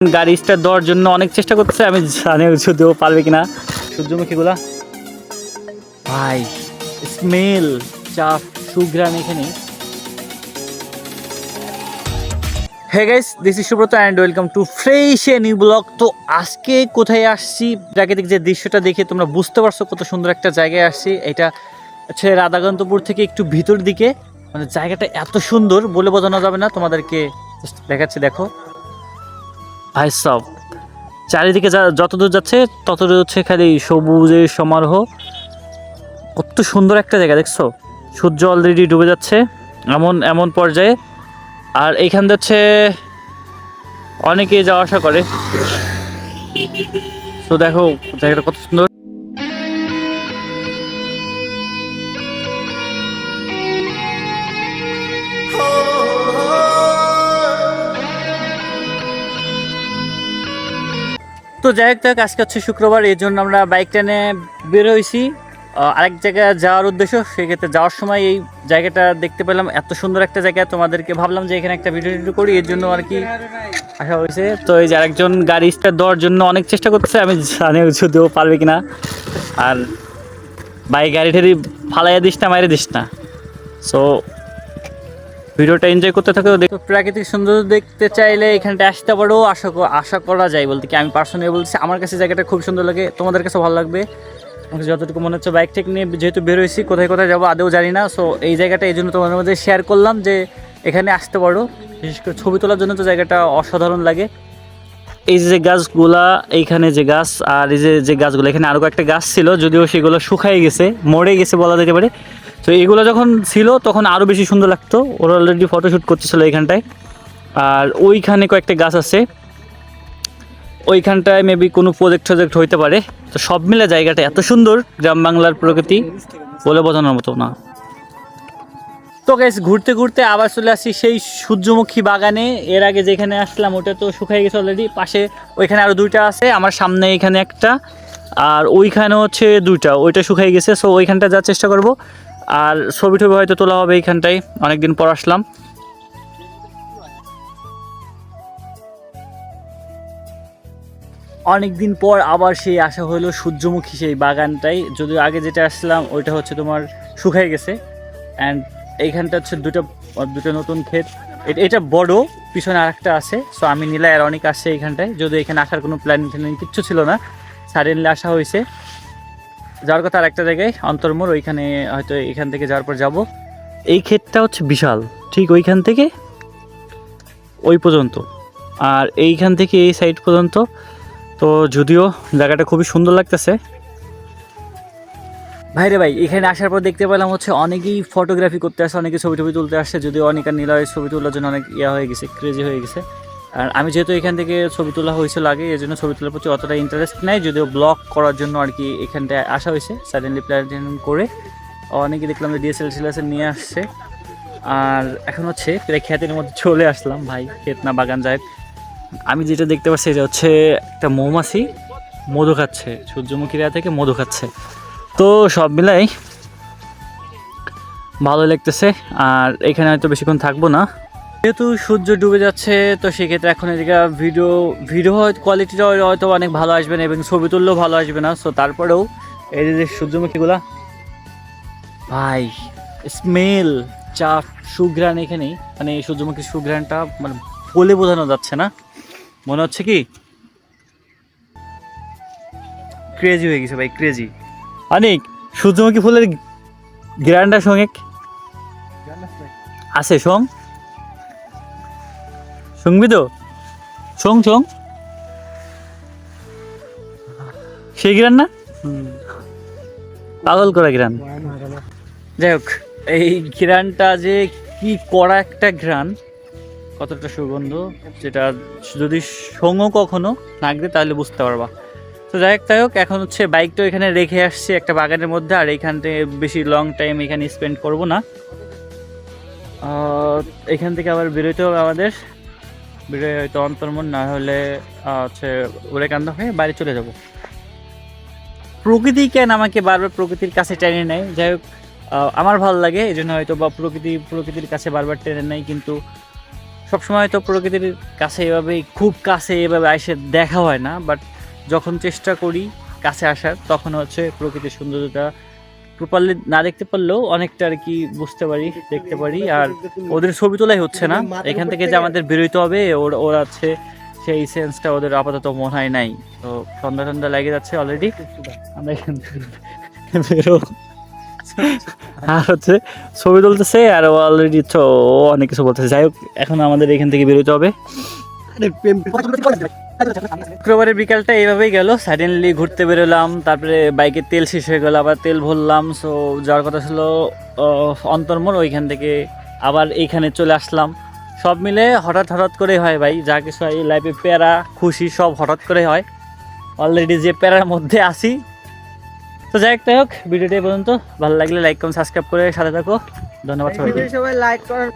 গাড়ি স্টার্ট দেওয়ার জন্য অনেক চেষ্টা করতেছে। আমি জানি যদিও পারবে কিনা। সূর্যমুখীগুলা। ভাই স্মেল চাপ সুগ্রাম এখানে। Hey guys this is Subrata and welcome to fresh a new blog তো আজকে কোথায় আসছি? প্রাকৃতিক যে দৃশ্যটা দেখে তোমরা বুঝতে পারছ কত সুন্দর একটা জায়গায় আসছি। এটা হচ্ছে রাধাকান্তপুর থেকে একটু ভিতর দিকে। মানে জায়গাটা এত সুন্দর, বলে বোঝানো যাবে না। তোমাদেরকে দেখাচ্ছি, দেখো। ভাই সব। চারিদিকে যা যতদূর যাচ্ছে ততদূর হচ্ছে খালি সবুজের সমারোহ। কত সুন্দর একটা জায়গা, দেখছ? সূর্য অলরেডি ডুবে যাচ্ছে, এমন এমন পর্যায়ে। আর এইখান হচ্ছে অনেকে যাওয়া আসা করে। তো দেখো, জায়গাটা কত সুন্দর। যাই হোক আজকে হচ্ছে শুক্রবার, এই জন্য আমরা বাইক টেনে বের হয়েছি। আরেক জায়গায় যাওয়ার উদ্দেশ্য, সেক্ষেত্রে যাওয়ার সময় এই জায়গাটা দেখতে পেলাম। এত সুন্দর একটা জায়গা, তোমাদেরকে ভাবলাম যে এখানে একটা ভিডিও টিডিও করি এর জন্য আর কি আসা হয়েছে। তো এই যে আরেকজন গাড়ি স্টার্ট দেওয়ার জন্য অনেক চেষ্টা করতেছে, আমি জানি যদিও পারবে কিনা। আর বাইক গাড়ি ঠেরি ফালাইয়া দিস না, মাইরে দিস না। সো ভিডিওটা এনজয় করতে থাকো, দেখো। প্রাকৃতিক সৌন্দর্য দেখতে চাইলে এখানটা আসতে পারো, আশা আশা করা যায় বলতে কি। আমি পার্সোনালি বলছি, আমার কাছে জায়গাটা খুব সুন্দর লাগে, তোমাদের কাছে ভালো লাগবে। যতটুকু মনে হচ্ছে বাইক টেক নিয়ে যেহেতু বেরোইছি, কোথায় কোথায় যাব আদেও জানি না। সো এই জায়গাটা এই জন্য তোমাদের মধ্যে শেয়ার করলাম যে এখানে আসতে পারো। বিশেষ করে ছবি তোলার জন্য তো জায়গাটা অসাধারণ লাগে। এই যে গাছগুলা, এইখানে যে গাছ আর এই যে যে গাছগুলো, এখানে আরও কয়েকটা গাছ ছিল, যদিও সেগুলো শুকাই গেছে, মরে গেছে বলা যেতে পারে। তো এগুলো যখন ছিল, তখন আরও বেশি সুন্দর লাগতো। ওরা অলরেডি ফটোশ্যুট করতেছিল এইখানটায়। আর ওইখানে কয়েকটা গাছ আছে। ওইখানটায় মেবি কোনো প্রজেক্ট টজেক্ট হইতে পারে। তো সব মিলে জায়গাটা এত সুন্দর, গ্রাম বাংলার প্রকৃতি বলে বোঝানোর মতো না। তো গাইস ঘুরতে ঘুরতে আবার চলে আসছি সেই সূর্যমুখী বাগানে। এর আগে যেখানে আসলাম, ওটা তো শুকাই গেছে অলরেডি পাশে ওইখানে আরও দুইটা আছে, আমার সামনে এখানে একটা। আর ওইখানে হচ্ছে দুইটা, ওইটা শুকাই গেছে সো ওইখানটা যাওয়ার চেষ্টা করব। আর ছবি টবি হয়তো তোলা হবে এইখানটায় অনেকদিন পর আসলাম। অনেকদিন পর আবার সেই আসা হলো সূর্যমুখী সেই বাগানটাই। যদিও আগে যেটা আসলাম, ওইটা হচ্ছে তোমার শুকাই গেছে। অ্যান্ড এইখানটা হচ্ছে দুটো দুটো নতুন ক্ষেত। এটা বড়, পিছনে আরেকটা আছে। সো আমি নীলা আর অনেক আসছে এইখানটায়। যদিও এখানে আসার কোনো প্ল্যান ট্যানিং কিচ্ছু ছিল না। সাডেনলি আসা হয়েছে। যাওয়ার কথা আর একটা জায়গায় অন্তর্মোড় ওইখানে হয়তো এখান থেকে যাওয়ার পর যাব। এই ক্ষেতটা হচ্ছে বিশাল। ঠিক ওইখান থেকে, ওই পর্যন্ত। আর এইখান থেকে এই সাইড পর্যন্ত। তো যদিও জায়গাটা খুবই সুন্দর লাগতেছে ভাইরে ভাই, এখানে আসার পর দেখতে পেলাম হচ্ছে অনেকেই ফটোগ্রাফি করতে আসে, অনেকে ছবি টবি তুলতে আসছে যদিও অনেক আর নীলয়ের ছবি তোলার জন্য অনেক ইয়া হয়ে গেছে ক্রেজি হয়ে গেছে। আর আমি যেহেতু এখান থেকে ছবি তোলা হয়েছিল আগে এই জন্য ছবি তোলার প্রতি অতটা ইন্টারেস্ট নেই, যদিও ব্লগ করার জন্য আর কি এখানটায় আসা হয়েছে সাডেনলি প্ল্যান করে। অনেকে দেখলাম যে ডিএসএল সিলাসেল নিয়ে আসছে। আর এখন হচ্ছে প্রায় খ্যাতের মধ্যে চলে আসলাম, ভাই, ক্ষেত না বাগান যায় আমি যেটা দেখতে পাচ্ছি, এটা হচ্ছে একটা মৌমাছি, মধু খাচ্ছে, সূর্যমুখী সূর্যমুখীরা থেকে মধু খাচ্ছে। তো সব মিলাই ভালো লাগতেছে, আর এখানে হয়তো বেশিক্ষণ থাকব না। যেহেতু সূর্য ডুবে যাচ্ছে, তো সেক্ষেত্রে এখন এদিকে ভিডিও ভিডিও কোয়ালিটিটা হয়তো অনেক ভালো আসবে না, এবং ছবি তুললেও ভালো আসবে না। সো তারপরেও এই যে সূর্যমুখীগুলা, ভাই স্মেল চাপ, সুঘ্রাণ এখানে মানে সূর্যমুখী সুঘ্রাণটা মানে বলে বোঝানো যাচ্ছে না। মনে হচ্ছে কি? ক্রেজি হয়ে গেছে ভাই ক্রেজি অনেক। সূর্যমুখী ফুলের গ্র্যান্ডা সঙ্গে আছে সং? শুনবি তো? Song song? সেই গ্রান না? পাগল করা গ্রান যাই হোক, এই ঘ্রানটা যে কি করা একটা ঘ্রাণ কতটা সুগন্ধ যেটা যদি সঙ্গ কখনো নাকবে তাহলে বুঝতে পারবা। তো যাই হোক যাই হোক, এখন হচ্ছে বাইকটা এখানে রেখে আসছি একটা বাগানের মধ্যে, আর এইখান থেকে বেশি লং টাইম এখানে স্পেন্ড করব না। এখান থেকে আবার বেরোতে হবে আমাদের। বেরোয় হয়তো অন্তর্মন, না হলে হচ্ছে ওরে কান্দা হয়ে বাড়ি চলে যাব। প্রকৃতি কেন আমাকে বারবার প্রকৃতির কাছে টেনে নেয়? যাই হোক আমার ভালো লাগে, এই জন্য হয়তো বা প্রকৃতি, প্রকৃতির কাছে বারবার টেনে নেয়, কিন্তু সবসময় তো প্রকৃতির কাছে এভাবে খুব কাছে এভাবে এসে দেখা হয় না বাট যখন চেষ্টা করি কাছে আসার, তখন হচ্ছে প্রকৃতির সৌন্দর্যটা প্রপারলি না দেখতে পারলেও অনেকটা আর কি বুঝতে পারি, দেখতে পারি। আর ওদের ছবি তোলাই হচ্ছে না। এখান থেকে যে আমাদের বেরোইতে হবে, ওর, ওরা হচ্ছে সেই সেন্সটা ওদের আপাতত মনে হয় নাই। তো সন্ধ্যা সন্ধ্যা লেগে যাচ্ছে অলরেডি আমরা এখান থেকে বেরো। আর হচ্ছে ছবি তুলতেছে, আর অলরেডি তো ও অনেক কিছু বলতেছে। যাই হোক, এখন আমাদের এখান থেকে বেরোতে হবে। শুক্রবারের বিকালটা এইভাবেই গেল। সাডেনলি ঘুরতে বেরোলাম তারপরে বাইকের তেল শেষ হয়ে গেল আবার তেল ভরলাম। সো যাওয়ার কথা ছিল আহ, অন্তর্মোড় ওইখান থেকে আবার এইখানে চলে আসলাম। সব মিলে হঠাৎ হঠাৎ করে হয় ভাই যা কিছু হয় লাইফে প্যারা খুশি সব হঠাৎ করে হয়। অলরেডি যে প্যারার মধ্যে আসি তো যাই হোক যাই হোক ভিডিওটা পর্যন্ত। ভালো লাগলে লাইক কমেন্ট সাবস্ক্রাইব করে সাথে থাকো। ধন্যবাদ সবাই লাইক করেন